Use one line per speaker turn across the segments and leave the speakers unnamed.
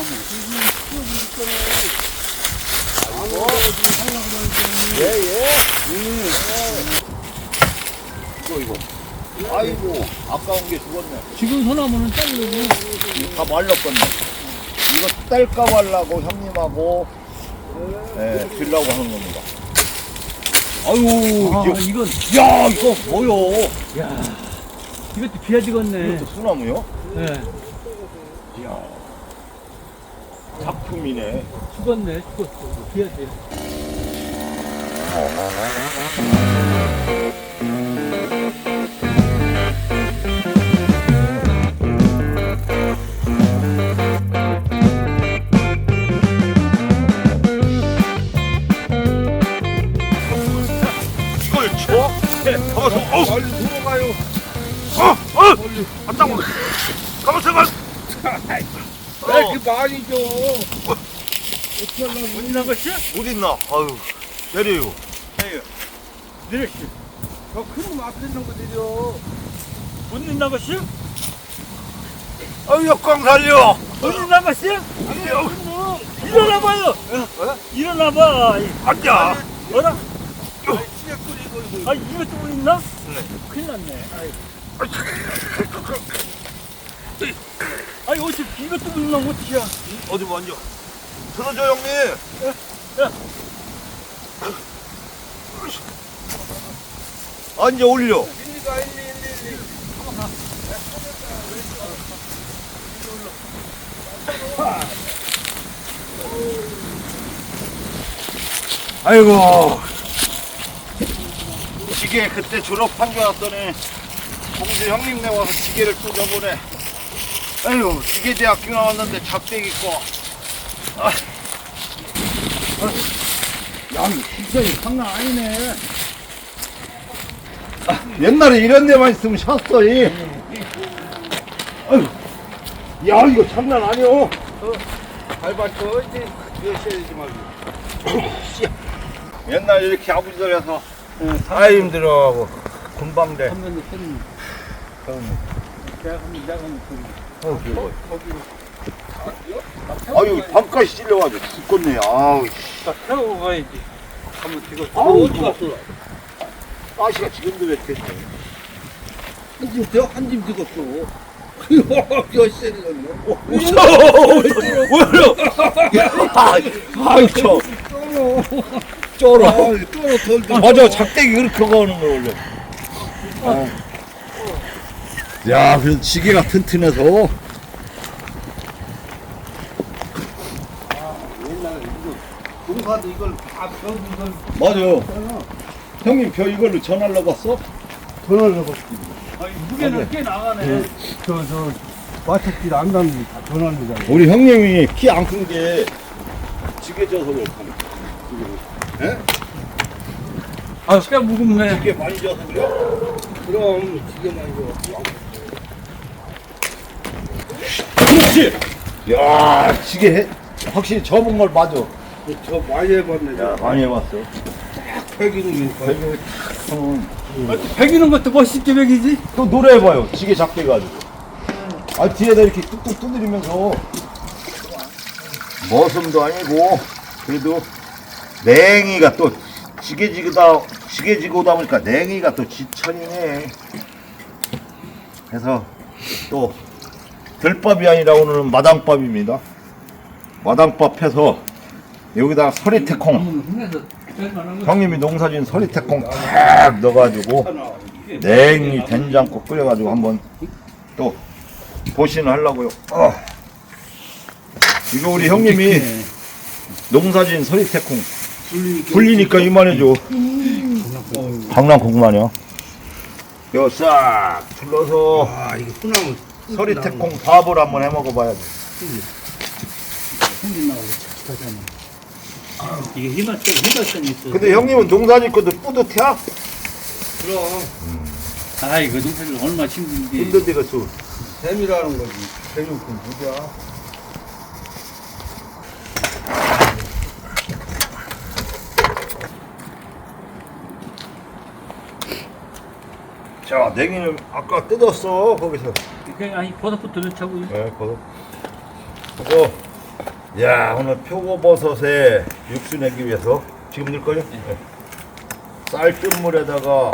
소나무.
예, 예. 이거, 이거. 아이고, 아까운 게 죽었네.
지금 소나무는 잘리고.
다 말랐겠네. 이거 딸까 말라고 형님하고, 예, 주려고 하는 겁니다. 아유,
아,
이거,
이건,
야, 이거 뭐요?
야 이것도 비야 지겠네.
이것도 소나무요?
예,
이야. 작품이네.
죽었네, 죽었어. 비야지.
이걸 많이 줘?
못 있는 것이?
못 있나? 아유, 내려요.
내렸지.
저 큰놈 앞에 있는 거 내려.
못 있는 것이?
아유, 역광 살려.
못 있는 것이?
아유,
일어나봐요. 일어나봐.
앉아.
어라?
이거.
아, 이것도 못 있나?
네.
큰일 났네. 아이. 아니, 어떻게 이것도 못 있나? 어떡이야.
어디 뭐 앉아. 들어줘, 형님. 앉아, 올려. 아이고. 지게 그때 졸업한 줄 알았더니 공주 형님 네 와서 지게를 또 저번에 아유 지게대학교 나왔는데 작대기 거 아. 아. 진짜 장난 아니네. 아, 옛날에 이런 데만 있으면 샀어 이. 아유 야 이거 장난 아니오.
밟았죠 이제 여셔야지 말고.
옛날 이렇게 아버지들에서 아이 힘들어하고 금방
돼한 번도 뺐는 내가 한번 내가 한번
아유 밤까지 찔려가지고 죽겠네. 아우 씨.
딱 태우고 가야지. 한번 찍어.
아우,
어디 갔어?
가시가 지금도 왜 이렇게
한짐 더 한짐 찍었어. 거
무서워 왜요 아유 저. 쫄아
아, 쫄아 덜
맞아 작대기 그렇게 가는 거 원래. 아. 야 그래도 지게가 튼튼해서
공사도 이걸 다 펴고 이걸
맞아요 형님 저 이걸로 전화로 갔어?
전화를
아니, 무게는 꽤 나가네.
저저 마찰길 안 가는 다 전화입니다.
우리 형님이 키 안 큰 게 지게 져서 그렇다네
아, 꽤 무겁네.
지게 많이 져서 그래?
그럼 지게만 이거.
그렇지 야 지게 해- 확실히 접은 걸 맞아
저 많이 해봤네.
야 많이 해봤어
거.
되게 참
배기는 것도 멋있게 배기지?
또 노래해봐요. 지게 작게 가지고. 아, 뒤에다 이렇게 뚝뚝 두드리면서. 머슴도 아니고, 그래도, 냉이가 또, 지게지고다, 지게지고다 보니까 냉이가 또 지천이네. 그래서, 또, 들밥이 아니라 오늘은 마당밥입니다. 마당밥 해서, 여기다가 서리태콩. 형님이 농사진 서리태콩 탁 넣어가지고, 냉이 된장국 끓여가지고 한번 또 보시는 하려고요. 어. 이거 우리 형님이 농사진 서리태콩 불리니까 이만해줘. 강낭국만이요. 이거 싹 둘러서
아 이게 소나무
서리태콩 밥을 한번 해 먹어봐야지.
이게 힘을 좀 힘들선 있어.
근데 형님은 농사진 것도 뿌듯해?
그럼
아, 이거 농사를 얼마나 힘든데.
힘든 데가 또.
재미라는 거지. 재미없고 뭐야.
자, 냉이는 아까 뜯었어, 거기서.
그냥 아니 버섯부터 넣자고.
네, 거기. 그거 야 오늘 표고버섯에 육수 내기 위해서 지금 넣을 거죠? 네. 쌀뜨 물에다가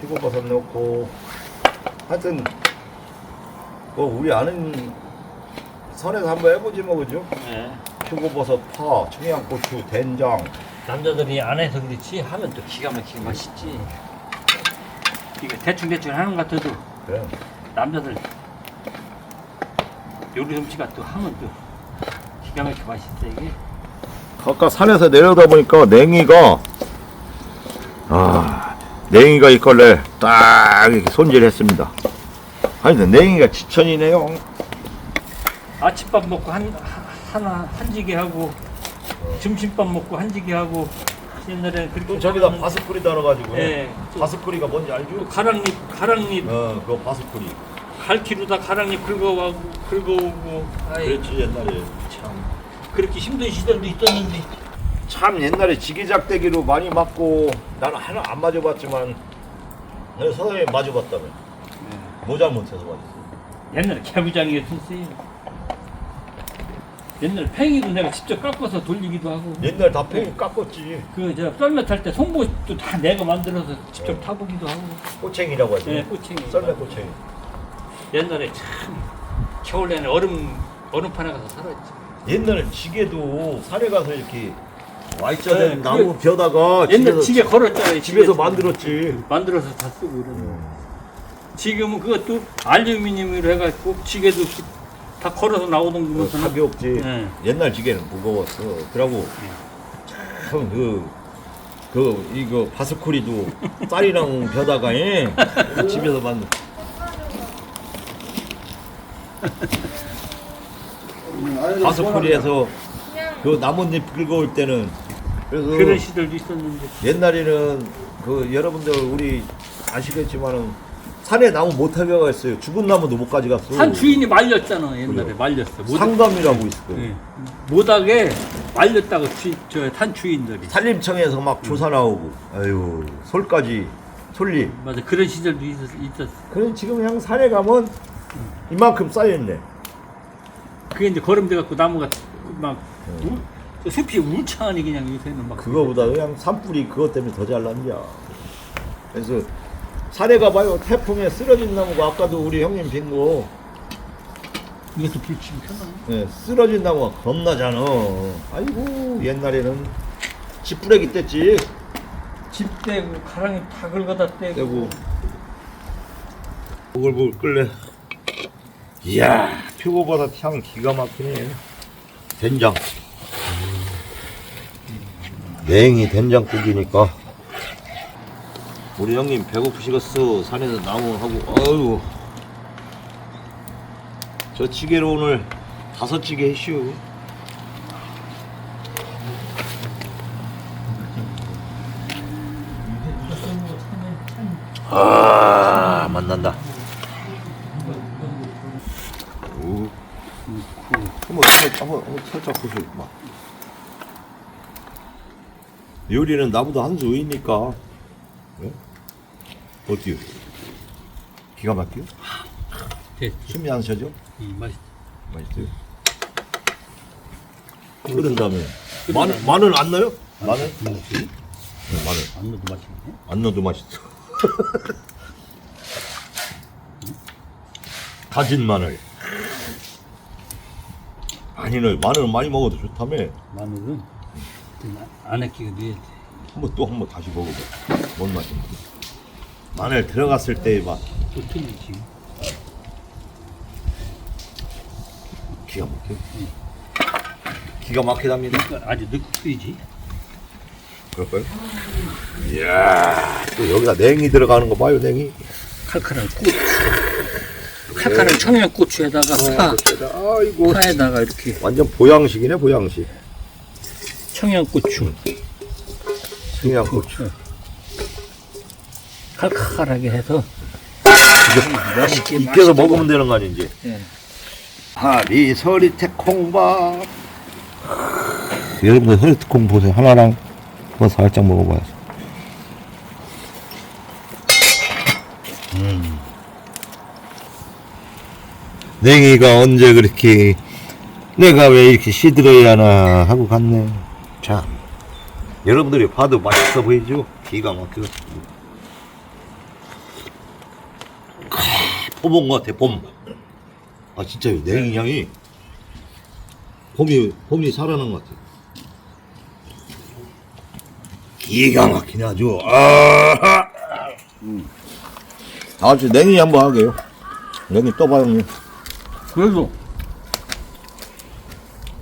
표고버섯 넣고 하여튼 뭐 우리 아는 선에서 한번 해보지 뭐 그죠?
네.
표고버섯, 파, 청양고추, 된장
남자들이 안 해서 그렇지 하면 또 기가 막히게 맛있지. 이거 대충 대충 하는 것 같아도
그래.
남자들 요리 솜씨가 또 하면 또 기가 막히게 맛있어 이게.
아까 산에서 내려다 보니까 냉이가 아 냉이가 있걸래 딱 이렇게 손질했습니다. 아니 냉이가 지천이네요.
아침밥 먹고 한 하나 한지게 하고 점심밥 먹고 한지게 하고 옛날에 그렇게
또 저기다
하면-
바스쿠리 달아가지고
예. 또,
바스쿠리가 뭔지
또
알죠?
가랑잎 가랑잎
어 그거 바스쿠리.
갈키로다 가랑잎 긁어가고 긁어오고 아이
그랬지 옛날에.
참 그렇게 힘든 시절도 있었는데
참 옛날에 지기작대기로 많이 맞고 나는 하나 안 맞아봤지만 내가 선생님 맞아봤다며. 뭐 잘못해서 맞았어?
옛날에 개부장이었었어요. 옛날 팽이도 내가 직접 깎아서 돌리기도 하고
옛날 다 팽이 깎았지.
그 저 썰매 탈 때 송곳도 다 내가 만들어서 직접 타보기도 하고
꼬챙이라고 하지.
예 꼬챙이
썰매 꼬챙이.
옛날에 참 겨울에는 얼음 얼음판에 가서 살았지
옛날에 지게도 산에 가서 이렇게 Y자
네,
된 나무 벼다가
옛날
집에서,
지게 걸었잖아요
집에서. 만들었지.
만들어서 다 쓰고 이러는 지금은 그것도 알루미늄으로 해가지고 지게도 다 걸어서 나오던
어,
거는
가볍지.
네.
옛날 지게는 무거웠어. 그러고 참그 그 이거 바스쿠리도 쌀이랑 벼다가 예, 집에서 만든. 바스쿠리에서 그 나뭇잎 긁어올 때는 그래서
그런 시절도 있었는데
옛날에는 그 여러분들 우리 아시겠지만은 산에 나무 못 타겨가 있어요. 죽은 나무도 못 가져갔어.
산 주인이 말렸잖아 옛날에
그래요.
말렸어 못,
상담이라고 있을 거예요.
예. 못하게 말렸다고 주, 저산 주인들이
산림청에서 막 조사 나오고, 아유 솔까지 솔잎.
맞아 그런 시절도 있었, 있었어
그래 지금 그냥 산에 가면 이만큼 쌓여있네.
그게 이제 거름돼 갖고 나무가 막 우, 그 숲이 울창하니 그냥 요새는 막
그거보다 그냥 산불이 그것 때문에 더 잘난냐. 그래서 산에 가봐요. 태풍에 쓰러진 나무가 아까도 우리 형님 빈거
이것도 불치기 편하네
예, 쓰러진 나무가 겁나잖아. 아이고 옛날에는 집부레기 뗐지.
집 떼고 가랑이 다 긁어다 떼고
떼고. 보글보글 끓래. 이야 표고버섯 향 기가 막히네. 된장. 냉이 된장국이니까. 우리 형님 배고프시겠어. 산에서 나무 하고. 아유. 저 찌개로 오늘 다섯 찌개 했슈. 아 만난다. 살짝 보세요. 막. 요리는 나보다 한 수 위니까. 예? 어때요? 기가 막혀?
됐지
숨이 안 쉬어져?
이 맛있
맛있어요. 끓은 다음에 마늘 마늘 안 넣어요? 마늘? 네, 마늘
안 넣어도 맛있네
안 넣어도 맛있어. 다진 마늘. 많이 넣어요. 마늘 많이 먹어도 좋다며.
마늘은 안에 끼고 넣어야 돼
한번 또 한 번 다시 먹어봐. 뭔 맛인지. 마늘 들어갔을 때의 맛.
또 틀리지
기가 막혀. 기가 막히답니다.
그러니까 아주 끓이지
그럴까요? 이야, 또 여기다 냉이 들어가는 거 봐요, 냉이.
칼칼한 고추 칼칼한 청양고추에다가 파
아이고.
파에다가 이렇게
완전 보양식이네, 보양식.
청양고추
청양고추.
칼칼하게 해서 맛있게
익혀서 먹으면 되는 거 아닌지.
예.
하리 서리태 콩밥. 여러분들 서리태 콩 보세요. 하나랑 한번 살짝 먹어봐요. 음. 냉이가 언제 그렇게 내가 왜 이렇게 시들어야 하나 하고 갔네. 자, 여러분들이 봐도 맛있어 보이죠? 기가 막혀. 봄온 것 같아, 봄. 아, 진짜 냉이 향이 봄이, 봄이 살아난 것 같아. 기가 막히네, 아주. 아, 아, 저 냉이 한번 하게요. 냉이 떠봐요, 형님.
그래도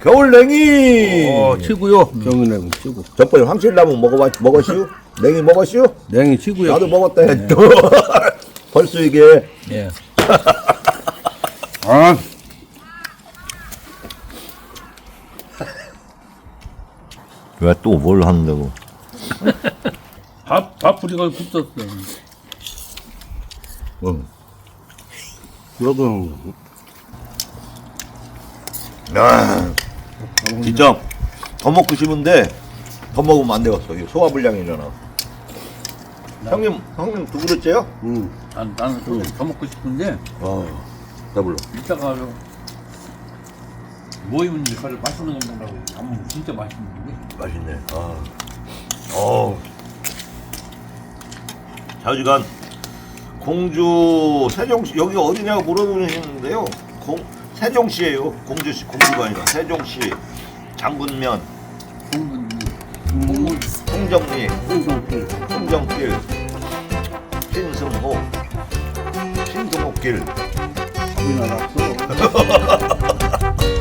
겨울 냉이!
어 치고요. 경은냉 치고.
저번에 황실나무 먹어봐, 먹었슈? 냉이 먹었슈?
냉이 치고요.
나도 먹었다 해. 또. 벌써 이게.
예. 아
왜 또 뭘 한다고?
밥 밥풀이가 붙었어.
응.
그래도
야, 진짜 더 먹고 싶은데 더 먹으면 안 되겠어. 이거 소화불량이잖아. 형님, 형님 두 그릇째요?
음.
난, 나는 좀 더 먹고 싶은데
어, 더블로.
이따가 모이면 이제 가서 맛있는 거 먹으라고 안 먹으면 진짜 맛있는데
맛있네. 아, 어. 자주간 공주 세종시 여기 어디냐고 물어보시는데요. 공 세종시예요. 공주시 공주가 아니라 세종시. 장군면. 홍정리. 홍정길 신승호. 신승호길.
우리나라 써.